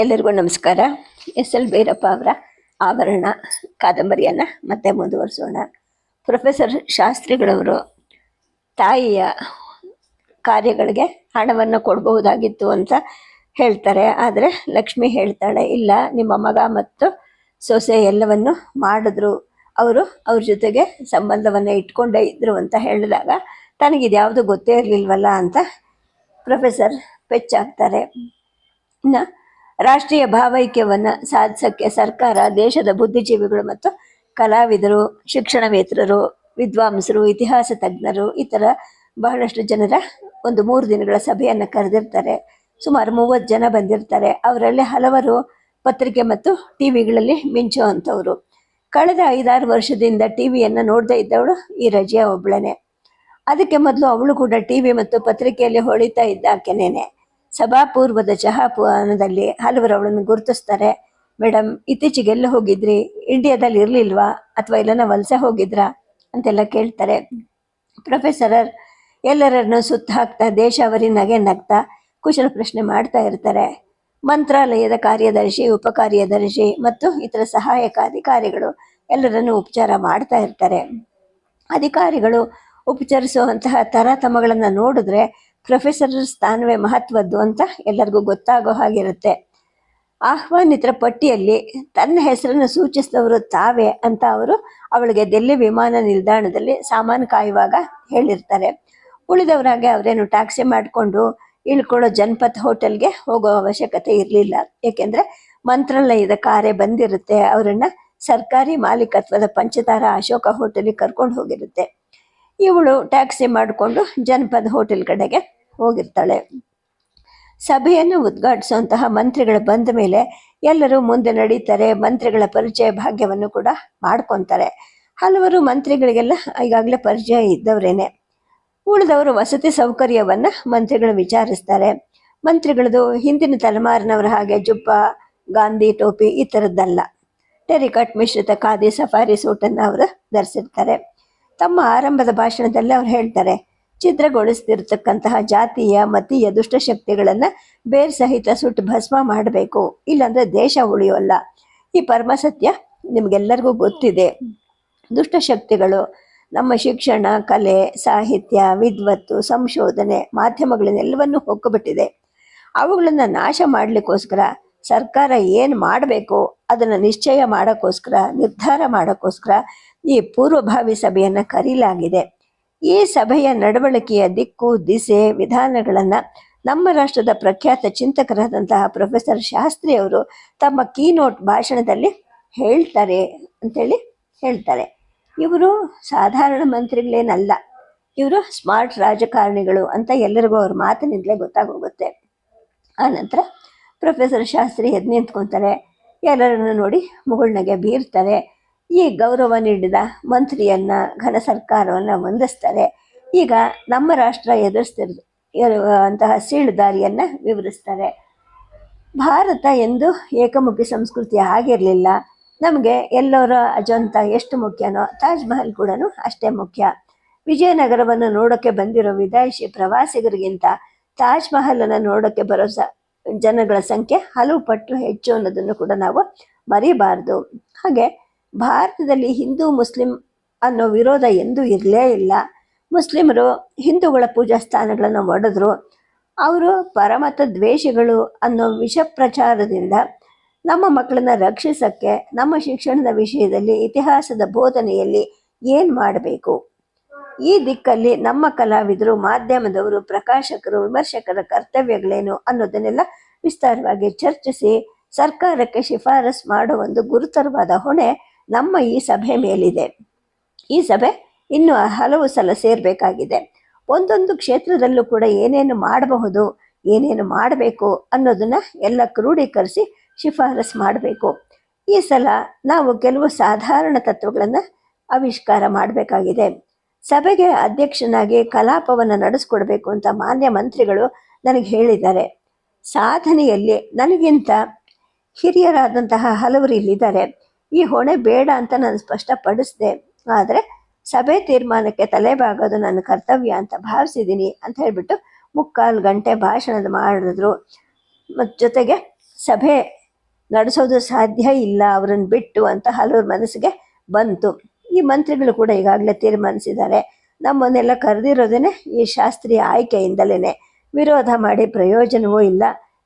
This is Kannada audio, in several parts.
ಎಲ್ಲರಿಗೂ ನಮಸ್ಕಾರ. ಎಸ್ ಎಲ್ ಭೈರಪ್ಪ ಅವರ ಆಭರಣ ಕಾದಂಬರಿಯನ್ನು ಮತ್ತೆ ಮುಂದುವರಿಸೋಣ. ಪ್ರೊಫೆಸರ್ ಶಾಸ್ತ್ರಿಗಳವರು ತಾಯಿಯ ಕಾರ್ಯಗಳಿಗೆ ಹಣವನ್ನು ಕೊಡಬಹುದಾಗಿತ್ತು ಅಂತ ಹೇಳ್ತಾರೆ. ಆದರೆ ಲಕ್ಷ್ಮಿ ಹೇಳ್ತಾಳೆ, ಇಲ್ಲ, ನಿಮ್ಮ ಮಗ ಮತ್ತು ಸೊಸೆ ಎಲ್ಲವನ್ನು ಮಾಡಿದ್ರು. ಅವರು ಅವ್ರ ಜೊತೆಗೆ ಸಂಬಂಧವನ್ನು ಇಟ್ಕೊಂಡೇ ಇದ್ರು ಅಂತ ಹೇಳಿದಾಗ ತನಗಿದ್ಯಾವುದು ಗೊತ್ತೇ ಇರಲಿಲ್ವಲ್ಲ ಅಂತ ಪ್ರೊಫೆಸರ್ ಪೆಚ್ಚಾಗ್ತಾರೆ. ಇನ್ನು ರಾಷ್ಟ್ರೀಯ ಭಾವೈಕ್ಯವನ್ನು ಸಾಧಿಸೋಕ್ಕೆ ಸರ್ಕಾರ ದೇಶದ ಬುದ್ಧಿಜೀವಿಗಳು ಮತ್ತು ಕಲಾವಿದರು, ಶಿಕ್ಷಣವೇತರರು, ವಿದ್ವಾಂಸರು, ಇತಿಹಾಸ ತಜ್ಞರು ಈ ಥರ ಬಹಳಷ್ಟು ಜನರ ಒಂದು ಮೂರು ದಿನಗಳ ಸಭೆಯನ್ನು ಕರೆದಿರ್ತಾರೆ. ಸುಮಾರು ಮೂವತ್ತು ಜನ ಬಂದಿರ್ತಾರೆ. ಅವರಲ್ಲಿ ಹಲವರು ಪತ್ರಿಕೆ ಮತ್ತು ಟಿ ವಿಗಳಲ್ಲಿ ಮಿಂಚುವಂಥವ್ರು ಕಳೆದ ಐದಾರು ವರ್ಷದಿಂದ ಟಿ ವಿಯನ್ನು ನೋಡದೇ ಇದ್ದವಳು ಈ ರಜಿಯಾ ಒಬ್ಬಳೇನೆ ಅದಕ್ಕೆ ಮೊದಲು ಅವಳು ಕೂಡ ಟಿ ವಿ ಮತ್ತು ಪತ್ರಿಕೆಯಲ್ಲಿ ಹೊಳಿತಾ ಇದ್ದ ಆಕೆನೇನೆ. ಸಭಾಪೂರ್ವದ ಚಹಾ ಪಾನದಲ್ಲಿ ಹಲವರು ಅವಳನ್ನು ಗುರುತಿಸ್ತಾರೆ. ಮೇಡಮ್ ಇತ್ತೀಚೆಗೆ ಎಲ್ಲ ಹೋಗಿದ್ರಿ? ಇಂಡಿಯಾದಲ್ಲಿ ಇರಲಿಲ್ವಾ? ಅಥವಾ ಎಲ್ಲನ ವಲಸೆ ಹೋಗಿದ್ರಾ? ಅಂತೆಲ್ಲ ಕೇಳ್ತಾರೆ. ಪ್ರೊಫೆಸರರ್ ಎಲ್ಲರನ್ನು ಸುತ್ತ ಹಾಕ್ತಾ ದೇಶಾವರಿ ನಗೆ ನಗ್ತಾ ಕುಶಲ ಪ್ರಶ್ನೆ ಮಾಡ್ತಾ ಇರ್ತಾರೆ. ಮಂತ್ರಾಲಯದ ಕಾರ್ಯದರ್ಶಿ, ಉಪಕಾರ್ಯದರ್ಶಿ ಮತ್ತು ಇತರ ಸಹಾಯಕ ಅಧಿಕಾರಿಗಳು ಎಲ್ಲರನ್ನು ಉಪಚಾರ ಮಾಡ್ತಾ ಇರ್ತಾರೆ. ಅಧಿಕಾರಿಗಳು ಉಪಚರಿಸುವಂತಹ ತರತಮಗಳನ್ನು ನೋಡಿದ್ರೆ ಪ್ರೊಫೆಸರ್ ಸ್ಥಾನವೇ ಮಹತ್ವದ್ದು ಅಂತ ಎಲ್ಲರಿಗೂ ಗೊತ್ತಾಗೋ ಹಾಗಿರುತ್ತೆ. ಆಹ್ವಾನಿತರ ಪಟ್ಟಿಯಲ್ಲಿ ತನ್ನ ಹೆಸರನ್ನು ಸೂಚಿಸಿದವರು ತಾವೇ ಅಂತ ಅವರು ಅವಳಿಗೆ ದೆಲ್ಲಿ ವಿಮಾನ ನಿಲ್ದಾಣದಲ್ಲಿ ಸಾಮಾನು ಕಾಯುವಾಗ ಹೇಳಿರ್ತಾರೆ. ಉಳಿದವರಾಗೆ ಅವರೇನು ಟ್ಯಾಕ್ಸಿ ಮಾಡಿಕೊಂಡು ಇಳ್ಕೊಳ್ಳೋ ಜನಪತ್ ಹೋಟೆಲ್ಗೆ ಹೋಗೋ ಅವಶ್ಯಕತೆ ಇರಲಿಲ್ಲ. ಏಕೆಂದರೆ ಮಂತ್ರಾಲಯದ ಕಾರೇ ಬಂದಿರುತ್ತೆ, ಅವರನ್ನು ಸರ್ಕಾರಿ ಮಾಲೀಕತ್ವದ ಪಂಚತಾರ ಅಶೋಕ ಹೋಟೆಲಿಗೆ ಕರ್ಕೊಂಡು ಹೋಗಿರುತ್ತೆ. ಇವಳು ಟ್ಯಾಕ್ಸಿ ಮಾಡಿಕೊಂಡು ಜನಪದ ಹೋಟೆಲ್ ಕಡೆಗೆ ಹೋಗಿರ್ತಾಳೆ. ಸಭೆಯನ್ನು ಉದ್ಘಾಟಿಸುವಂತಹ ಮಂತ್ರಿಗಳು ಬಂದ ಮೇಲೆ ಎಲ್ಲರೂ ಮುಂದೆ ನಡೀತಾರೆ, ಮಂತ್ರಿಗಳ ಪರಿಚಯ ಭಾಗ್ಯವನ್ನು ಕೂಡ ಮಾಡ್ಕೊತಾರೆ. ಹಲವರು ಮಂತ್ರಿಗಳಿಗೆಲ್ಲ ಈಗಾಗಲೇ ಪರಿಚಯ ಇದ್ದವರೇನೆ. ಉಳಿದವರು ವಸತಿ ಸೌಕರ್ಯವನ್ನು ಮಂತ್ರಿಗಳು ವಿಚಾರಿಸ್ತಾರೆ. ಮಂತ್ರಿಗಳದು ಹಿಂದಿನ ತಲೆಮಾರಿನವರ ಹಾಗೆ ಜುಪ್ಪ, ಗಾಂಧಿ ಟೋಪಿ ಈ ಥರದ್ದಲ್ಲ ಟೆರಿಕಟ್ ಮಿಶ್ರಿತ ಖಾದಿ ಸಫಾರಿ ಸೂಟನ್ನು ಅವರು ಧರಿಸಿರ್ತಾರೆ. ತಮ್ಮ ಆರಂಭದ ಭಾಷಣದಲ್ಲಿ ಅವ್ರು ಹೇಳ್ತಾರೆ, ಛಿದ್ರಗೊಳಿಸ್ತಿರ್ತಕ್ಕಂತಹ ಜಾತಿಯ ಮತೀಯ ದುಷ್ಟಶಕ್ತಿಗಳನ್ನು ಬೇರ್ ಸಹಿತ ಸುಟ್ಟು ಭಸ್ಮ ಮಾಡಬೇಕು, ಇಲ್ಲಾಂದ್ರೆ ದೇಶ ಉಳಿಯೋಲ್ಲ. ಈ ಪರಮಸತ್ಯ ನಿಮ್ಗೆಲ್ಲರಿಗೂ ಗೊತ್ತಿದೆ. ದುಷ್ಟಶಕ್ತಿಗಳು ನಮ್ಮ ಶಿಕ್ಷಣ, ಕಲೆ, ಸಾಹಿತ್ಯ, ವಿದ್ವತ್ತು, ಸಂಶೋಧನೆ, ಮಾಧ್ಯಮಗಳನ್ನೆಲ್ಲವನ್ನೂ ಹೊಕ್ಕುಬಿಟ್ಟಿದೆ. ಅವುಗಳನ್ನು ನಾಶ ಮಾಡಲಿಕ್ಕೋಸ್ಕರ ಸರ್ಕಾರ ಏನು ಮಾಡಬೇಕು, ಅದನ್ನು ನಿಶ್ಚಯ ಮಾಡೋಕ್ಕೋಸ್ಕರ, ನಿರ್ಧಾರ ಮಾಡೋಕ್ಕೋಸ್ಕರ ಈ ಪೂರ್ವಭಾವಿ ಸಭೆಯನ್ನು ಕರೀಲಾಗಿದೆ. ಈ ಸಭೆಯ ನಡವಳಿಕೆಯ ದಿಕ್ಕು, ದಿಸೆ, ವಿಧಾನಗಳನ್ನು ನಮ್ಮ ರಾಷ್ಟ್ರದ ಪ್ರಖ್ಯಾತ ಚಿಂತಕರಾದಂತಹ ಪ್ರೊಫೆಸರ್ ಶಾಸ್ತ್ರಿ ಅವರು ತಮ್ಮ ಕೀನೋಟ್ ಭಾಷಣದಲ್ಲಿ ಹೇಳ್ತಾರೆ ಅಂತೇಳಿ ಹೇಳ್ತಾರೆ. ಇವರು ಸಾಧಾರಣ ಮಂತ್ರಿಗಳೇನಲ್ಲ. ಇವರು ಸ್ಮಾರ್ಟ್ ರಾಜಕಾರಣಿಗಳು ಅಂತ ಎಲ್ಲರಿಗೂ ಅವ್ರ ಮಾತಿನಿಂದಲೇ ಗೊತ್ತಾಗೋಗುತ್ತೆ. ಆನಂತರ ಪ್ರೊಫೆಸರ್ ಶಾಸ್ತ್ರಿ ಎದ್ದು ನಿಂತ್ಕೊತಾರೆ. ಎಲ್ಲರನ್ನು ನೋಡಿ ಮುಗುಳ್ನಗೆ ಬೀರ್ತಾರೆ. ಈ ಗೌರವ ನೀಡಿದ ಮಂತ್ರಿಯನ್ನ, ಘನ ಸರ್ಕಾರವನ್ನು ಹೊಂದಿಸ್ತಾರೆ ಈಗ ನಮ್ಮ ರಾಷ್ಟ್ರ ಎದುರಿಸ್ತಿರ್ ಅಂತಹ ಸೀಳು ದಾರಿಯನ್ನು ವಿವರಿಸ್ತಾರೆ. ಭಾರತ ಎಂದು ಏಕಮುಖಿ ಸಂಸ್ಕೃತಿ ಆಗಿರಲಿಲ್ಲ. ನಮಗೆ ಎಲ್ಲರ ಅಜಂತ ಎಷ್ಟು ಮುಖ್ಯನೋ, ತಾಜ್ ಮಹಲ್ ಕೂಡ ಅಷ್ಟೇ ಮುಖ್ಯ. ವಿಜಯನಗರವನ್ನು ನೋಡೋಕ್ಕೆ ಬಂದಿರೋ ವಿದೇಶಿ ಪ್ರವಾಸಿಗರಿಗಿಂತ ತಾಜ್ ಮಹಲನ್ನು ನೋಡೋಕ್ಕೆ ಬರೋ ಸ, ಜನಗಳ ಸಂಖ್ಯೆ ಹಲವು ಪಟ್ಟು ಹೆಚ್ಚು ಅನ್ನೋದನ್ನು ಕೂಡ ನಾವು ಮರಿಬಾರ್ದು. ಹಾಗೆ ಭಾರತದಲ್ಲಿ ಹಿಂದೂ, ಮುಸ್ಲಿಂ ಅನ್ನೋ ವಿರೋಧ ಎಂದೂ ಇರಲೇ ಇಲ್ಲ. ಮುಸ್ಲಿಮರು ಹಿಂದೂಗಳ ಪೂಜಾ ಸ್ಥಾನಗಳನ್ನು ಒಡೆದ್ರು ಅವರು ಪರಮತ ದ್ವೇಷಗಳು ಅನ್ನೋ ವಿಷ ಪ್ರಚಾರದಿಂದ ನಮ್ಮ ಮಕ್ಕಳನ್ನ ರಕ್ಷಿಸಕ್ಕೆ, ನಮ್ಮ ಶಿಕ್ಷಣದ ವಿಷಯದಲ್ಲಿ, ಇತಿಹಾಸದ ಬೋಧನೆಯಲ್ಲಿ ಏನು ಮಾಡಬೇಕು? ಈ ದಿಕ್ಕಲ್ಲಿ ನಮ್ಮ ಕಲಾವಿದರು, ಮಾಧ್ಯಮದವರು, ಪ್ರಕಾಶಕರು, ವಿಮರ್ಶಕರ ಕರ್ತವ್ಯಗಳೇನು ಅನ್ನೋದನ್ನೆಲ್ಲ ವಿಸ್ತಾರವಾಗಿ ಚರ್ಚಿಸಿ ಸರ್ಕಾರಕ್ಕೆ ಶಿಫಾರಸ್ ಮಾಡುವ ಒಂದು ಗುರುತರವಾದ ಹೊಣೆ ನಮ್ಮ ಈ ಸಭೆ ಮೇಲಿದೆ. ಈ ಸಭೆ ಇನ್ನು ಹಲವು ಸಲ ಸೇರಬೇಕಾಗಿದೆ. ಒಂದೊಂದು ಕ್ಷೇತ್ರದಲ್ಲೂ ಕೂಡ ಏನೇನು ಮಾಡಬಹುದು, ಏನೇನು ಮಾಡಬೇಕು ಅನ್ನೋದನ್ನು ಎಲ್ಲ ಕ್ರೋಢೀಕರಿಸಿ ಶಿಫಾರಸ್ ಮಾಡಬೇಕು. ಈ ಸಲ ನಾವು ಕೆಲವು ಸಾಧಾರಣ ತತ್ವಗಳನ್ನು ಆವಿಷ್ಕಾರ ಮಾಡಬೇಕಾಗಿದೆ. ಸಭೆಗೆ ಅಧ್ಯಕ್ಷನಾಗಿ ಕಲಾಪವನ್ನು ನಡೆಸ್ಕೊಡ್ಬೇಕು ಅಂತ ಮಾನ್ಯ ಮಂತ್ರಿಗಳು ನನಗೆ ಹೇಳಿದ್ದಾರೆ. ಸಾಧನೆಯಲ್ಲಿ ನನಗಿಂತ ಹಿರಿಯರಾದಂತಹ ಹಲವರು ಇಲ್ಲಿದ್ದಾರೆ. ಈ ಹೊಣೆ ಬೇಡ ಅಂತ ನಾನು ಸ್ಪಷ್ಟಪಡಿಸಿದೆ. ಆದರೆ ಸಭೆ ತೀರ್ಮಾನಕ್ಕೆ ತಲೆಬಾಗೋದು ನನ್ನ ಕರ್ತವ್ಯ ಅಂತ ಭಾವಿಸಿದ್ದೀನಿ ಅಂತ ಹೇಳಿಬಿಟ್ಟು ಮುಕ್ಕಾಲು ಗಂಟೆ ಭಾಷಣದ ಮಾಡಿದ್ರು. ಮತ್ತು ಜೊತೆಗೆ ಸಭೆ ನಡೆಸೋದು ಸಾಧ್ಯ ಇಲ್ಲ, ಅವರನ್ನು ಬಿಟ್ಟು ಅಂತ ಹಲವ್ರ ಮನಸ್ಸಿಗೆ ಬಂತು. ಈ ಮಂತ್ರಿಗಳು ಕೂಡ ಈಗಾಗಲೇ ತೀರ್ಮಾನಿಸಿದ್ದಾರೆ. ನಮ್ಮನ್ನೆಲ್ಲ ಕರೆದಿರೋದೇನೆ ಈ ಶಾಸ್ತ್ರೀಯ ಆಯ್ಕೆಯಿಂದಲೇ ವಿರೋಧ ಮಾಡಿ ಪ್ರಯೋಜನವೂ ಇಲ್ಲ.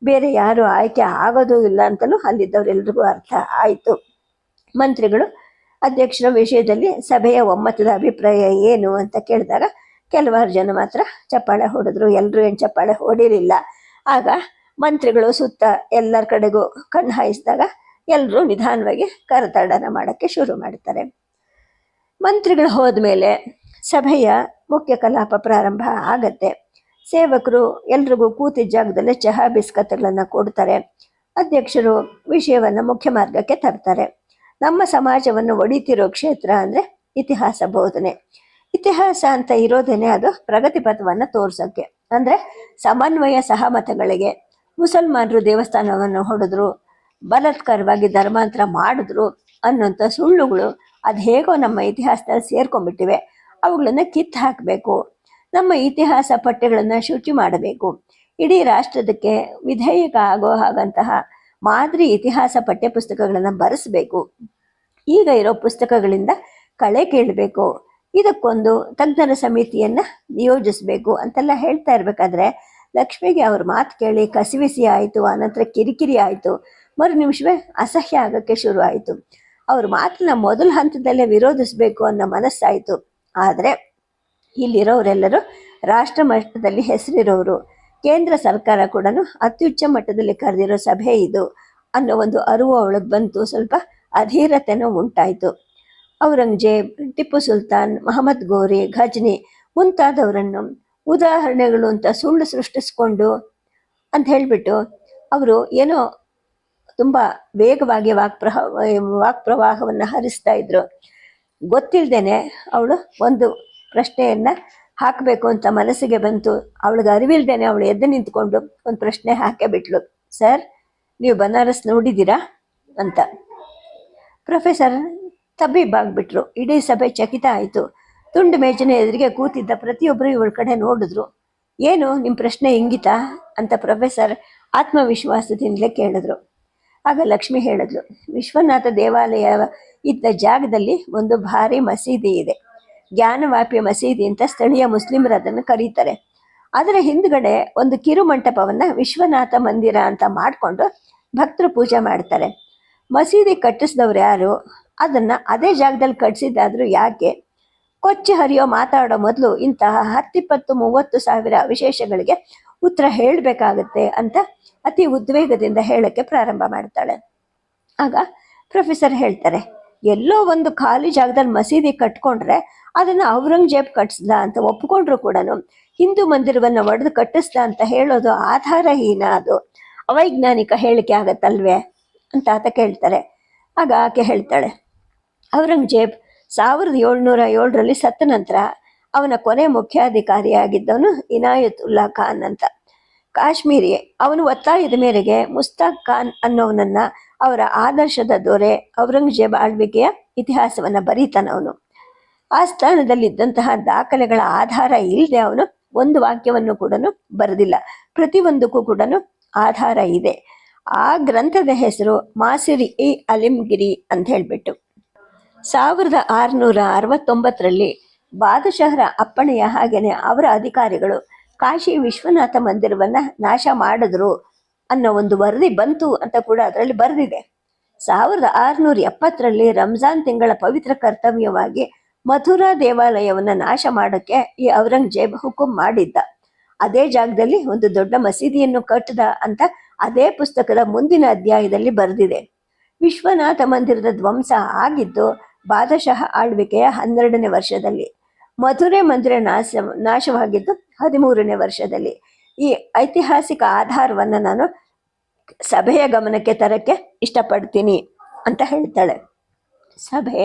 ಬೇರೆ ಯಾರು ಆಯ್ಕೆ ಆಗೋದೂ ಇಲ್ಲ ಅಂತಲೂ ಅಲ್ಲಿದ್ದವರೆಲ್ರಿಗೂ ಅರ್ಥ ಆಯಿತು. ಮಂತ್ರಿಗಳು ಅಧ್ಯಕ್ಷರ ವಿಷಯದಲ್ಲಿ ಸಭೆಯ ಒಮ್ಮತದ ಅಭಿಪ್ರಾಯ ಏನು ಅಂತ ಕೇಳಿದಾಗ ಕೆಲವಾರು ಜನ ಮಾತ್ರ ಚಪ್ಪಾಳೆ ಹೊಡೆದ್ರು. ಎಲ್ಲರೂ ಏನು ಚಪ್ಪಾಳೆ ಹೊಡಿಲಿಲ್ಲ. ಆಗ ಮಂತ್ರಿಗಳು ಸುತ್ತ ಎಲ್ಲರ ಕಡೆಗೂ ಕಣ್ಣು ಹಾಯಿಸಿದಾಗ ಎಲ್ಲರೂ ನಿಧಾನವಾಗಿ ಕರತಾಡನ ಮಾಡೋಕ್ಕೆ ಶುರು ಮಾಡ್ತಾರೆ ಮಂತ್ರಿಗಳು ಹೋದ್ಮೇಲೆ ಸಭೆಯ ಮುಖ್ಯ ಕಲಾಪ ಪ್ರಾರಂಭ ಆಗತ್ತೆ. ಸೇವಕರು ಎಲ್ರಿಗೂ ಕೂತಿದ್ದ ಜಾಗದಲ್ಲೇ ಚಹಾ ಬಿಸ್ಕತ್ಗಳನ್ನು ಕೊಡ್ತಾರೆ. ಅಧ್ಯಕ್ಷರು ವಿಷಯವನ್ನು ಮುಖ್ಯ ಮಾರ್ಗಕ್ಕೆ ತರ್ತಾರೆ. ನಮ್ಮ ಸಮಾಜವನ್ನು ಒಡಿತಿರೋ ಕ್ಷೇತ್ರ ಅಂದರೆ ಇತಿಹಾಸ ಬೋಧನೆ. ಇತಿಹಾಸ ಅಂತ ಇರೋದೇನೆ ಅದು ಪ್ರಗತಿ ಪಥವನ್ನು ತೋರ್ಸೋಕ್ಕೆ ಅಂದರೆ ಸಮನ್ವಯ ಸಹಮತಗಳಿಗೆ. ಮುಸಲ್ಮಾನರು ದೇವಸ್ಥಾನವನ್ನು ಹೊಡೆದ್ರು, ಬಲಾತ್ಕಾರವಾಗಿ ಧರ್ಮಾಂತರ ಮಾಡಿದ್ರು ಅನ್ನೋಂಥ ಸುಳ್ಳುಗಳು ಅದು ಹೇಗೋ ನಮ್ಮ ಇತಿಹಾಸದಲ್ಲಿ ಸೇರ್ಕೊಂಡ್ಬಿಟ್ಟಿವೆ. ಅವುಗಳನ್ನು ಕಿತ್ತು ಹಾಕಬೇಕು. ನಮ್ಮ ಇತಿಹಾಸ ಪಠ್ಯಗಳನ್ನು ಶುಚಿ ಮಾಡಬೇಕು. ಇಡೀ ರಾಷ್ಟ್ರದಕ್ಕೆ ವಿಧೇಯಕ ಆಗೋ ಹಾಗಂತಹ ಮಾದರಿ ಇತಿಹಾಸ ಪಠ್ಯಪುಸ್ತಕಗಳನ್ನು ಬರೆಸಬೇಕು. ಈಗ ಇರೋ ಪುಸ್ತಕಗಳಿಂದ ಕಳೆ ಕೇಳಬೇಕು. ಇದಕ್ಕೊಂದು ತಜ್ಞರ ಸಮಿತಿಯನ್ನು ನಿಯೋಜಿಸಬೇಕು ಅಂತೆಲ್ಲ ಹೇಳ್ತಾ ಇರಬೇಕಾದ್ರೆ ಲಕ್ಷ್ಮಿಗೆ ಅವ್ರ ಮಾತು ಕೇಳಿ ಕಸಿವಿಸಿ ಆಯಿತು, ಆನಂತರ ಕಿರಿಕಿರಿ ಆಯಿತು, ಮರು ನಿಮಿಷವೇ ಅಸಹ್ಯ ಆಗೋಕ್ಕೆ ಶುರು ಆಯಿತು. ಅವ್ರ ಮಾತನ್ನ ಮೊದಲ ಹಂತದಲ್ಲೇ ವಿರೋಧಿಸಬೇಕು ಅನ್ನೋ ಮನಸ್ಸಾಯಿತು. ಆದರೆ ಇಲ್ಲಿರೋರೆಲ್ಲರೂ ರಾಷ್ಟ್ರ ಮಟ್ಟದಲ್ಲಿ ಹೆಸರಿರೋರು. ಕೇಂದ್ರ ಸರ್ಕಾರ ಕೂಡ ಅತ್ಯುಚ್ಚ ಮಟ್ಟದಲ್ಲಿ ಕರೆದಿರೋ ಸಭೆ ಇದು ಅನ್ನೋ ಒಂದು ಅರಿವು ಅವಳಿಗೆ ಬಂತು. ಸ್ವಲ್ಪ ಅಧೀರತೆನೂ ಉಂಟಾಯಿತು. ಔರಂಗಜೇಬ್, ಟಿಪ್ಪು ಸುಲ್ತಾನ್, ಮಹಮ್ಮದ್ ಗೋರಿ, ಘಜ್ನಿ ಮುಂತಾದವರನ್ನು ಉದಾಹರಣೆಗಳು ಅಂತ ಸುಳ್ಳು ಸೃಷ್ಟಿಸ್ಕೊಂಡು ಅಂತ ಹೇಳಿಬಿಟ್ಟು ಅವರು ಏನೋ ತುಂಬ ವೇಗವಾಗಿ ವಾಕ್ಪ್ರಹ, ವಾಕ್ಪ್ರವಾಹವನ್ನು ಹರಿಸ್ತಾ ಇದ್ರು. ಗೊತ್ತಿಲ್ಲದೇನೆ ಅವಳು ಒಂದು ಪ್ರಶ್ನೆಯನ್ನು ಹಾಕಬೇಕು ಅಂತ ಮನಸ್ಸಿಗೆ ಬಂತು. ಅವಳಿಗೆ ಅರಿವಿಲ್ದೇನೆ ಅವಳು ಎದ್ದು ನಿಂತ್ಕೊಂಡು ಒಂದು ಪ್ರಶ್ನೆ ಹಾಕೇ ಬಿಟ್ಲು ಸರ್, ನೀವು ಬನಾರಸ್ ನೋಡಿದ್ದೀರಾ? ಅಂತ. ಪ್ರೊಫೆಸರ್ ತಬ್ಬಿಬ್ಬಾಗ್ಬಿಟ್ರು ಇಡೀ ಸಭೆ ಚಕಿತ ಆಯಿತು. ತುಂಡು ಮೇಜಿನ ಎದುರಿಗೆ ಕೂತಿದ್ದ ಪ್ರತಿಯೊಬ್ಬರು ಇವಳ ಕಡೆ ನೋಡಿದ್ರು. ಏನು ನಿಮ್ಮ ಪ್ರಶ್ನೆ ಇಂಗಿತ? ಅಂತ ಪ್ರೊಫೆಸರ್ ಆತ್ಮವಿಶ್ವಾಸದಿಂದಲೇ ಕೇಳಿದ್ರು. ಆಗ ಲಕ್ಷ್ಮಿ ಹೇಳಿದ್ಲು, ವಿಶ್ವನಾಥ ದೇವಾಲಯ ಇದ್ದ ಜಾಗದಲ್ಲಿ ಒಂದು ಭಾರಿ ಮಸೀದಿ ಇದೆ. ಜ್ಞಾನವಾಪಿ ಮಸೀದಿ ಅಂತ ಸ್ಥಳೀಯ ಮುಸ್ಲಿಮರು ಅದನ್ನು ಕರೀತಾರೆ. ಅದರ ಹಿಂದ್ಗಡೆ ಒಂದು ಕಿರು ಮಂಟಪವನ್ನ ವಿಶ್ವನಾಥ ಮಂದಿರ ಅಂತ ಮಾಡಿಕೊಂಡು ಭಕ್ತರು ಪೂಜೆ ಮಾಡ್ತಾರೆ. ಮಸೀದಿ ಕಟ್ಟಿಸಿದವ್ರು ಯಾರು? ಅದನ್ನ ಅದೇ ಜಾಗದಲ್ಲಿ ಕಟ್ಟಿಸಿದ್ದಾದ್ರೂ ಯಾಕೆ? ಕೊಚ್ಚಿ ಹರಿಯೋ ಮಾತಾಡೋ ಮೊದಲು ಇಂತಹ ಹತ್ತಿಪ್ಪತ್ತು ಮೂವತ್ತು ಸಾವಿರ ವಿಶೇಷಗಳಿಗೆ ಉತ್ತರ ಹೇಳಬೇಕಾಗತ್ತೆ ಅಂತ ಅತಿ ಉದ್ವೇಗದಿಂದ ಹೇಳಕ್ಕೆ ಪ್ರಾರಂಭ ಮಾಡ್ತಾಳೆ. ಆಗ ಪ್ರೊಫೆಸರ್ ಹೇಳ್ತಾರೆ ಎಲ್ಲೋ ಒಂದು ಖಾಲಿ ಜಾಗದಲ್ಲಿ ಮಸೀದಿ ಕಟ್ಕೊಂಡ್ರೆ ಅದನ್ನ ಔರಂಗಜೇಬ್ ಕಟ್ಟಿಸ್ದ ಅಂತ ಒಪ್ಕೊಂಡ್ರು ಕೂಡ ಹಿಂದೂ ಮಂದಿರವನ್ನು ಒಡೆದು ಕಟ್ಟಿಸ್ದ ಅಂತ ಹೇಳೋದು ಆಧಾರಹೀನ ಅದು. ಅವೈಜ್ಞಾನಿಕ ಹೇಳಿಕೆ ಆಗತ್ತಲ್ವೇ ಅಂತ ಆತ ಕೇಳ್ತಾರೆ. ಆಗ ಆಕೆ ಹೇಳ್ತಾಳೆ, ಔರಂಗಜೇಬ್ ಸಾವಿರದ ಏಳ್ನೂರ ಏಳರಲ್ಲಿ ಸತ್ತ ನಂತರ ಅವನ ಕೊನೆ ಮುಖ್ಯಾಧಿಕಾರಿಯಾಗಿದ್ದವನು ಇನಾಯತ್ ಉಲ್ಲಾ ಖಾನ್ ಅಂತ. ಕಾಶ್ಮೀರಿ, ಅವನು ಒತ್ತಾಯದ ಮೇರೆಗೆ ಮುಸ್ತಾಕ್ ಖಾನ್ ಅನ್ನೋವನನ್ನ ಅವರ ಆದರ್ಶದ ದೊರೆ ಔರಂಗಜೇಬ್ ಆಳ್ವಿಕೆಯ ಇತಿಹಾಸವನ್ನ ಬರೀತಾನವನು ಆ ಸ್ಥಾನದಲ್ಲಿದ್ದಂತಹ ದಾಖಲೆಗಳ ಆಧಾರ ಇಲ್ಲದೆ ಅವನು ಒಂದು ವಾಕ್ಯವನ್ನು ಕೂಡ ಬರೆದಿಲ್ಲ, ಪ್ರತಿಯೊಂದಕ್ಕೂ ಕೂಡ ಆಧಾರ ಇದೆ. ಆ ಗ್ರಂಥದ ಹೆಸರು ಮಾಸಿರಿ ಇ ಅಲಿಮ್ಗಿರಿ ಅಂತ ಹೇಳಿಬಿಟ್ಟು. ಸಾವಿರದ ಆರುನೂರ ಅರವತ್ತೊಂಬತ್ತರಲ್ಲಿ ಬಾದಶಹರ ಅಪ್ಪಣೆಯ ಹಾಗೆಯೇ ಅವರ ಅಧಿಕಾರಿಗಳು ಕಾಶಿ ವಿಶ್ವನಾಥ ಮಂದಿರವನ್ನ ನಾಶ ಮಾಡಿದ್ರು ಅನ್ನೋ ಒಂದು ವರದಿ ಬಂತು ಅಂತ ಕೂಡ ಅದರಲ್ಲಿ ಬರೆದಿದೆ. ಸಾವಿರದ ಆರುನೂರ ಎಪ್ಪತ್ತರಲ್ಲಿ ರಂಜಾನ್ ತಿಂಗಳ ಪವಿತ್ರ ಕರ್ತವ್ಯವಾಗಿ ಮಥುರಾ ದೇವಾಲಯವನ್ನ ನಾಶ ಮಾಡೋಕ್ಕೆ ಈ ಔರಂಗಜೇಬ್ ಹುಕುಂ ಮಾಡಿದ್ದ. ಅದೇ ಜಾಗದಲ್ಲಿ ಒಂದು ದೊಡ್ಡ ಮಸೀದಿಯನ್ನು ಕಟ್ಟದ ಅಂತ ಅದೇ ಪುಸ್ತಕದ ಮುಂದಿನ ಅಧ್ಯಾಯದಲ್ಲಿ ಬರೆದಿದೆ. ವಿಶ್ವನಾಥ ಮಂದಿರದ ಧ್ವಂಸ ಆಗಿದ್ದು ಬಾದಶಃ ಆಳ್ವಿಕೆಯ ಹನ್ನೆರಡನೇ ವರ್ಷದಲ್ಲಿ ಮಧುರೆ ಮಂದಿರ ನಾಶ ನಾಶವಾಗಿದ್ದು ಹದಿಮೂರನೇ ವರ್ಷದಲ್ಲಿ. ಈ ಐತಿಹಾಸಿಕ ಆಧಾರವನ್ನು ನಾನು ಸಭೆಯ ಗಮನಕ್ಕೆ ತರಕ್ಕೆ ಇಷ್ಟಪಡ್ತೀನಿ ಅಂತ ಹೇಳ್ತಾಳೆ. ಸಭೆ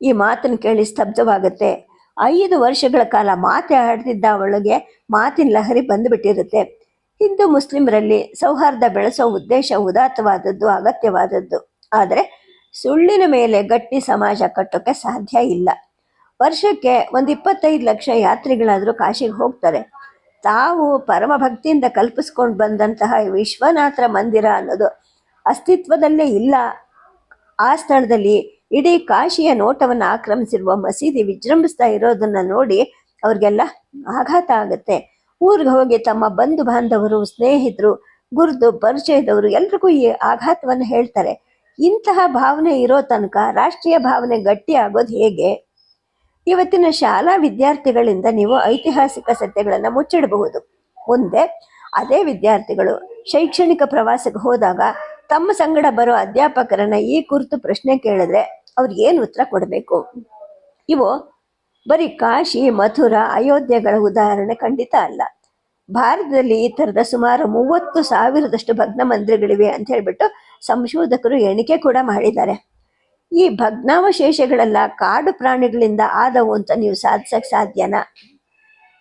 ಈ ಮಾತನ್ನು ಕೇಳಿ ಸ್ತಬ್ಧವಾಗುತ್ತೆ. ಐದು ವರ್ಷಗಳ ಕಾಲ ಮಾತೆ ಆಡ್ತಿದ್ದ ಅವಳಿಗೆ ಮಾತಿನ ಲಹರಿ ಬಂದುಬಿಟ್ಟಿರುತ್ತೆ. ಹಿಂದೂ ಮುಸ್ಲಿಮರಲ್ಲಿ ಸೌಹಾರ್ದ ಬೆಳೆಸೋ ಉದ್ದೇಶ ಉದಾತ್ತವಾದದ್ದು, ಅಗತ್ಯವಾದದ್ದು. ಆದರೆ ಸುಳ್ಳಿನ ಮೇಲೆ ಗಟ್ಟಿ ಸಮಾಜ ಕಟ್ಟೋಕ್ಕೆ ಸಾಧ್ಯ ಇಲ್ಲ. ವರ್ಷಕ್ಕೆ ಒಂದು ಇಪ್ಪತ್ತೈದು ಲಕ್ಷ ಯಾತ್ರಿಗಳಾದರೂ ಕಾಶಿಗೆ ಹೋಗ್ತಾರೆ. ತಾವು ಪರಮ ಭಕ್ತಿಯಿಂದ ಕಲ್ಪಿಸ್ಕೊಂಡು ಬಂದಂತಹ ವಿಶ್ವನಾಥರ ಮಂದಿರ ಅನ್ನೋದು ಅಸ್ತಿತ್ವದಲ್ಲೇ ಇಲ್ಲ. ಆ ಸ್ಥಳದಲ್ಲಿ ಇಡೀ ಕಾಶಿಯ ನೋಟವನ್ನು ಆಕ್ರಮಿಸಿರುವ ಮಸೀದಿ ವಿಜೃಂಭಿಸ್ತಾ ಇರೋದನ್ನು ನೋಡಿ ಅವ್ರಿಗೆಲ್ಲ ಆಘಾತ ಆಗುತ್ತೆ. ಊರಿಗೆ ಹೋಗಿ ತಮ್ಮ ಬಂಧು ಬಾಂಧವರು, ಸ್ನೇಹಿತರು ಗುರುತು ಪರಿಚಯದವರು ಎಲ್ರಿಗೂ ಈ ಆಘಾತವನ್ನು ಹೇಳ್ತಾರೆ. ಇಂತಹ ಭಾವನೆ ಇರೋ ತನಕ ರಾಷ್ಟ್ರೀಯ ಭಾವನೆ ಗಟ್ಟಿ ಆಗೋದು ಹೇಗೆ? ಇವತ್ತಿನ ಶಾಲಾ ವಿದ್ಯಾರ್ಥಿಗಳಿಂದ ನೀವು ಐತಿಹಾಸಿಕ ಸತ್ಯಗಳನ್ನು ಮುಚ್ಚಿಡಬಹುದು. ಮುಂದೆ ಅದೇ ವಿದ್ಯಾರ್ಥಿಗಳು ಶೈಕ್ಷಣಿಕ ಪ್ರವಾಸಕ್ಕೆ ಹೋದಾಗ ತಮ್ಮ ಸಂಗಡ ಬರೋ ಅಧ್ಯಾಪಕರನ್ನ ಈ ಕುರಿತು ಪ್ರಶ್ನೆ ಕೇಳಿದ್ರೆ ಅವ್ರಿಗೆ ಏನು ಉತ್ತರ ಕೊಡಬೇಕು? ಇವು ಬರೀ ಕಾಶಿ, ಮಥುರಾ, ಅಯೋಧ್ಯೆಗಳ ಉದಾಹರಣೆ ಖಂಡಿತ ಅಲ್ಲ. ಭಾರತದಲ್ಲಿ ಈ ತರದ ಸುಮಾರು ಮೂವತ್ತು ಸಾವಿರದಷ್ಟು ಭಗ್ನ ಮಂದಿರಗಳಿವೆ ಅಂತ ಹೇಳ್ಬಿಟ್ಟು ಸಂಶೋಧಕರು ಎಣಿಕೆ ಕೂಡ ಮಾಡಿದ್ದಾರೆ. ಈ ಭಗ್ನಾವಶೇಷಗಳೆಲ್ಲ ಕಾಡು ಪ್ರಾಣಿಗಳಿಂದ ಆದವು ಅಂತ ನೀವು ಸಾಧಿಸಕ್ಕೆ ಸಾಧ್ಯನಾ?